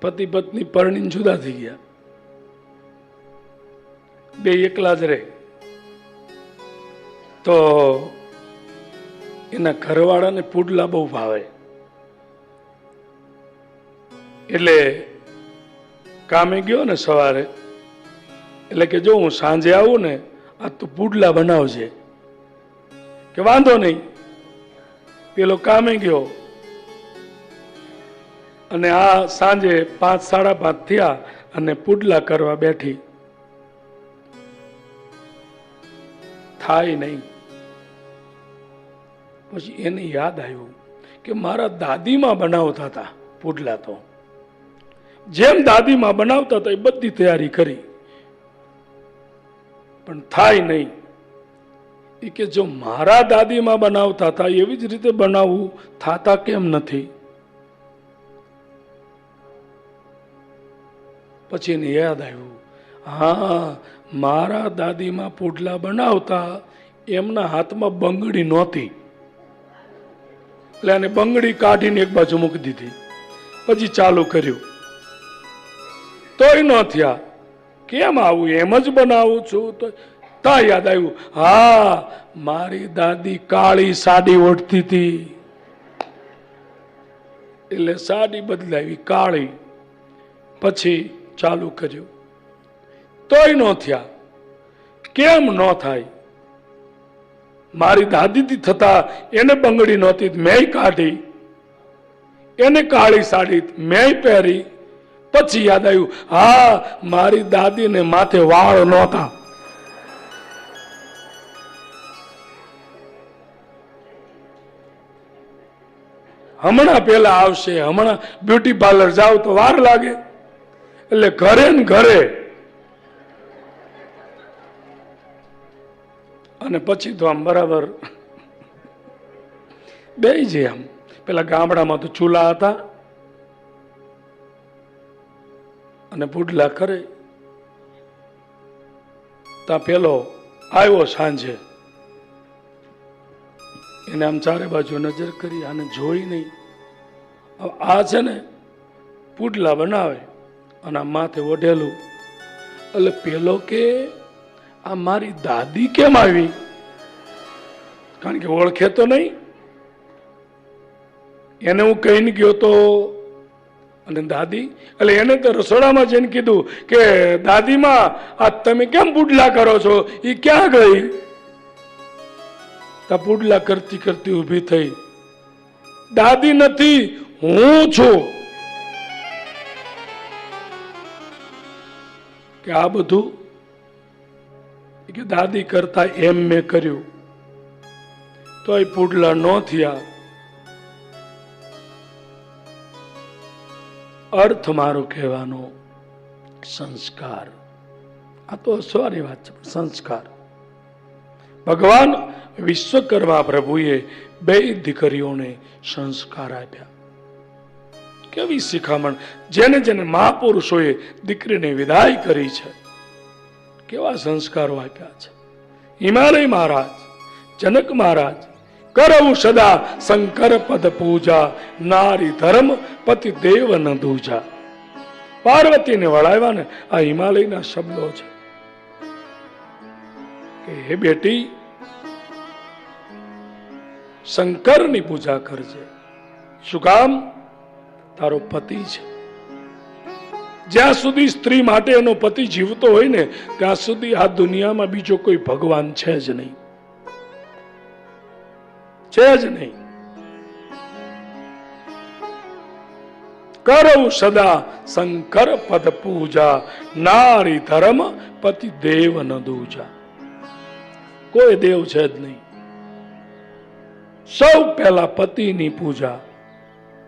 પતિ પત્ની પરણીને જુદા થઈ ગયા. બે એકલા જ રહે. તો એના ઘરવાળાને પુડલા બહુ ભાવે. એટલે કામે ગયો ને સવારે, એટલે કે જો હું સાંજે આવું ને, આ તું પુડલા બનાવજે. કે વાંધો નહીં. પેલો કામે ગયો અને આ સાંજે પાંચ, સાડા પાંચ થયા અને પુડલા કરવા બેઠી. થાય નહીં. પછી એને યાદ આવ્યું કે મારા દાદીમાં બનાવતા હતા પુડલા તો. જેમ દાદીમાં બનાવતા હતા એ બધી તૈયારી કરી. પણ થાય નહીં. એ કે જો મારા દાદીમાં બનાવતા હતા એવી જ રીતે બનાવવું થાતા કેમ નથી? પછી એને યાદ આવ્યું, હા, મારા દાદીમાં પુડલા બનાવતા એમના હાથમાં બંગડી નહોતી. એટલે એને બંગડી કાઢીને એક બાજુ મૂકી દીધી. પછી ચાલુ કર્યું. તોય ન થયા. કેમ આવું? એમ જ બનાવું છું તો તા યાદ આવ્યું. હા, મારી દાદી કાળી સાડી ઓઢતી હતી. એટલે સાડી બદલાવી કાળી. પછી ચાલુ કર્યું. તોય ન થયા. કેમ ન થાય? મારી દાદીથી થતા એને બંગડી નહોતી મેં કાઢી. એને કાળી સાડી મેં પહેરી. પછી યાદ આવ્યું, હા, મારી દાદીને માથે વાળ નહોતા. હમણાં પેલા આવશે, હમણાં બ્યુટી પાર્લર જાવ તો વાર લાગે. એટલે ઘરે ને ઘરે. અને પછી તો આમ બરાબર બે જે આમ. પેલા ગામડામાં તો ચૂલા હતા. અને પુડલા કરે ત્યાં પેલો આવ્યો સાંજે. એને આમ ચારે બાજુ નજર કરી આને જોઈ નહીં. આ છે ને પુડલા બનાવે. અને માથે ઓઢેલું. એટલે પેલો કે, આ મારી દાદી કેમ આવી? કારણ કે ઓળખે તો નહીં. એને હું કહીને ગયો તો, અને દાદી, એટલે એને તો રસોડામાં જઈને કીધું કે, દાદીમાં, આ તમે કેમ પુડલા કરો છો? એ ક્યાં ગઈ? તા પુડલા કરતી કરતી ઊભી થઈ. દાદી નથી, હું છું. કે આ બધું કે દાદી કરતા એમ મેં કર્યું. તો એ પુડલા ન થયા. અર્થ મારો કહેવાનો, સંસ્કાર. આ તો હસવાની વાત છે સંસ્કાર. ભગવાન વિશ્વકર્મા પ્રભુએ બે દીકરીઓને સંસ્કાર આપ્યા. કેવી શિખામણ? જેને જેને મહાપુરુષોએ દીકરીને વિદાય કરી છે, કેવા સંસ્કારો આપ્યા છે. હિમાલય મહારાજ, જનક મહારાજ, કરવું સદા શંકર પદ પૂજા, નારી ધર્મ પતિ દેવ ન દૂજા પાર્વતીને વળાવ્યા ને આ હિમાલયના શબ્દો છે કે, હે બેટી, શંકરની પૂજા કરજે. શું કામ? તારો પતિ છે. જ્યાં સુધી સ્ત્રી માટે એનો પતિ જીવતો હોય ને, ત્યાં સુધી આ દુનિયામાં બીજો કોઈ ભગવાન છે જ નહીં. છે જ નહીં. કરો સદા શંકર પદ પૂજા, નારી ધર્મ પતિ દેવ ન દૂજા. કોઈ દેવ છે જ નહીં. સૌ પહેલા પતિની પૂજા